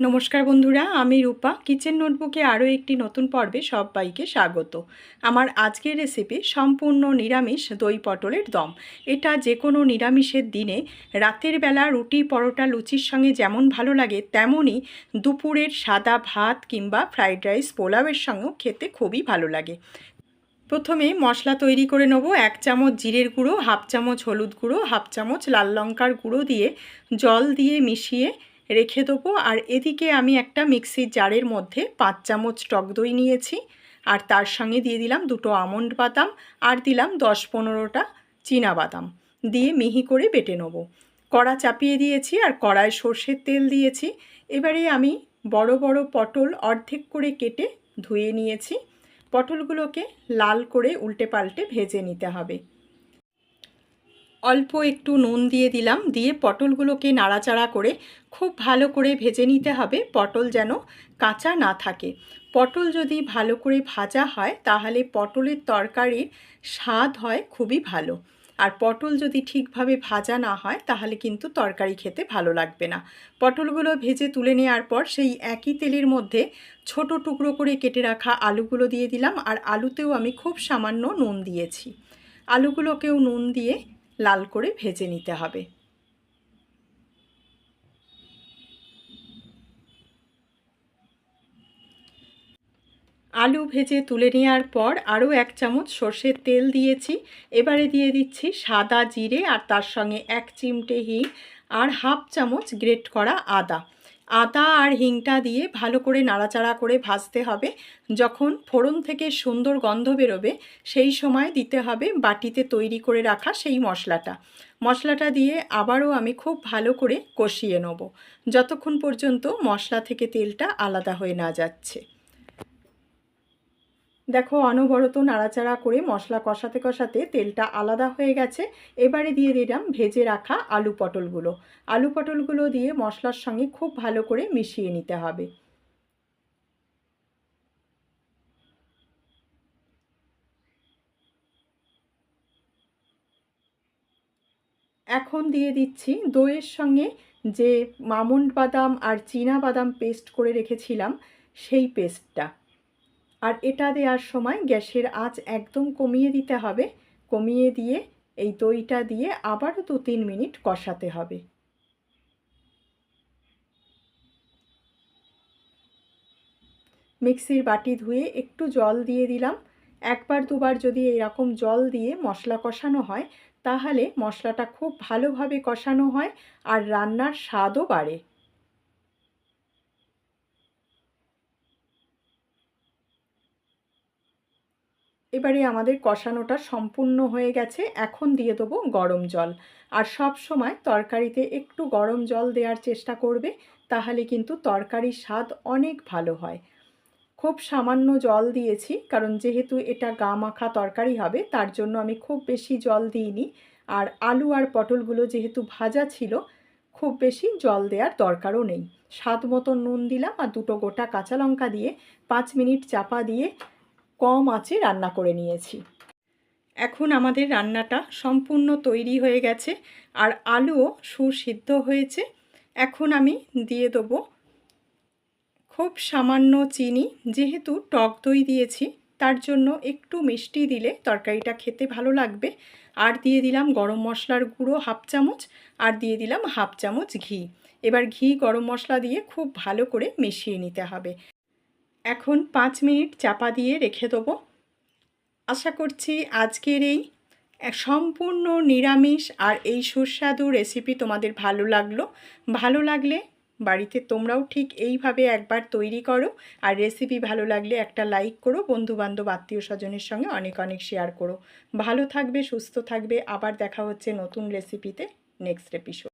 নমস্কার বন্ধুরা, আমি রূপা। কিচেন নোটবুকে আরও একটি নতুন পর্বে সবাইকে স্বাগত। আমার আজকের রেসিপি সম্পূর্ণ নিরামিষ দই পটলের দম। এটা যে কোনো নিরামিষের দিনে রাতের বেলা রুটি, পরোটা, লুচির সঙ্গে যেমন ভালো লাগে, তেমনই দুপুরের সাদা ভাত কিংবা ফ্রাইড রাইস পোলাওয়ের সঙ্গেও খেতে খুবই ভালো লাগে। প্রথমে মশলা তৈরি করে নেব, এক চামচ জিরের গুঁড়ো, হাফ চামচ হলুদ গুঁড়ো, হাফ চামচ লাল লঙ্কার গুঁড়ো দিয়ে জল দিয়ে মিশিয়ে রেখে দেবো। আর এদিকে আমি একটা মিক্সির জারের মধ্যে পাঁচ চামচ টক দই নিয়েছি। আর তার সঙ্গে দিয়ে দিলাম দুটো আমন্ড বাদাম আর দিলাম দশ পনেরোটা চীনা বাদাম। দিয়ে মিহি করে বেটে নেব। কড়া চাপিয়ে দিয়েছি আর কড়ায় সর্ষের তেল দিয়েছি। এবারে আমি বড় বড় পটল অর্ধেক করে কেটে ধুয়ে নিয়েছি। পটলগুলোকে লাল করে উল্টে পাল্টে ভেজে নিতে হবে। অল্প একটু নুন দিয়ে দিলাম, দিয়ে পটলগুলোকে নাড়াচাড়া করে খুব ভালো করে ভেজে নিতে হবে, পটল যেন কাঁচা না থাকে। পটল যদি ভালো করে ভাজা হয়, তাহলে পটলের তরকারির স্বাদ হয় খুবই ভালো। আর পটল যদি ঠিকভাবে ভাজা না হয়, তাহলে কিন্তু তরকারি খেতে ভালো লাগবে না। পটলগুলো ভেজে তুলে নেওয়ার পর, সেই একই তেলের মধ্যে ছোট টুকরো করে কেটে রাখা আলুগুলো দিয়ে দিলাম। আর আলুতেও আমি খুব সামান্য নুন দিয়েছি। আলুগুলোকেও নুন দিয়ে লাল করে ভেজে নিতে হবে। আলু ভেজে তুলে নেওয়ার পর আরও এক চামচ সর্ষের তেল দিয়েছি। এবারে দিয়ে দিচ্ছি সাদা জিরে আর তার সঙ্গে এক চিমটে হিং আর হাফ চামচ গ্রেট করা আদা। আদা আর হিংটা দিয়ে ভালো করে নাড়াচাড়া করে ভাজতে হবে। যখন ফোড়ন থেকে সুন্দর গন্ধ বেরোবে, সেই সময় দিতে হবে বাটিতে তৈরি করে রাখা সেই মশলাটা। মশলাটা দিয়ে আবারও আমি খুব ভালো করে কষিয়ে নেব। যতক্ষণ পর্যন্ত মশলা থেকে তেলটা আলাদা হয়ে না যাচ্ছে। দেখো, অনবরত নাড়াচাড়া করে মশলা কষাতে কষাতে তেলটা আলাদা হয়ে গেছে। এবারে দিয়ে দিলাম ভেজে রাখা আলু পটলগুলো। আলু পটলগুলো দিয়ে মশলার সঙ্গে খুব ভালো করে মিশিয়ে নিতে হবে। এখন দিয়ে দিচ্ছি দইয়ের সঙ্গে যে মামুন্ড বাদাম আর চীনা বাদাম পেস্ট করে রেখেছিলাম, সেই পেস্টটা। আর এটা দেওয়ার সময় গ্যাসের আঁচ একদম কমিয়ে দিতে হবে। কমিয়ে দিয়ে এই দইটা দিয়ে আবারও দু তিন মিনিট কষাতে হবে। মিক্সির বাটি ধুয়ে একটু জল দিয়ে দিলাম। একবার দুবার যদি এরকম জল দিয়ে মশলা কষানো হয়, তাহলে মশলাটা খুব ভালোভাবে কষানো হয় আর রান্নার স্বাদও বাড়ে। এবারে আমাদের কষানোটা সম্পূর্ণ হয়ে গেছে। এখন দিয়ে দেবো গরম জল। আর সব সময় তরকারিতে একটু গরম জল দেওয়ার চেষ্টা করবে, তাহলে কিন্তু তরকারির স্বাদ অনেক ভালো হয়। খুব সামান্য জল দিয়েছি, কারণ যেহেতু এটা গা মাখা তরকারি হবে, তার জন্য আমি খুব বেশি জল দিইনি। আর আলু আর পটলগুলো যেহেতু ভাজা ছিল, খুব বেশি জল দেওয়ার দরকারও নেই। স্বাদ মতো নুন দিলাম আর দুটো গোটা কাঁচা লঙ্কা দিয়ে পাঁচ মিনিট চাপা দিয়ে কম আঁচে রান্না করে নিয়েছি। এখন আমাদের রান্নাটা সম্পূর্ণ তৈরি হয়ে গেছে আর আলুও সুসিদ্ধ হয়েছে। এখন আমি দিয়ে দেবো খুব সামান্য চিনি, যেহেতু টক দই দিয়েছি, তার জন্য একটু মিষ্টি দিলে তরকারিটা খেতে ভালো লাগবে। আর দিয়ে দিলাম গরম মশলার গুঁড়ো হাফ চামচ, আর দিয়ে দিলাম হাফ চামচ ঘি। এবার ঘি গরম মশলা দিয়ে খুব ভালো করে মিশিয়ে নিতে হবে। এখন পাঁচ মিনিট চাপা দিয়ে রেখে দেবো। আশা করছি আজকের এই সম্পূর্ণ নিরামিষ আর এই সুস্বাদু রেসিপি তোমাদের ভালো লাগল। ভালো লাগলে বাড়িতে তোমরাও ঠিক এইভাবে একবার তৈরি করো। আর রেসিপি ভালো লাগলে একটা লাইক করো, বন্ধুবান্ধব, আত্মীয় স্বজনের সঙ্গে অনেক অনেক শেয়ার করো। ভালো থাকবে, সুস্থ থাকবে। আবার দেখা হচ্ছে নতুন রেসিপিতে নেক্সট এপিসোড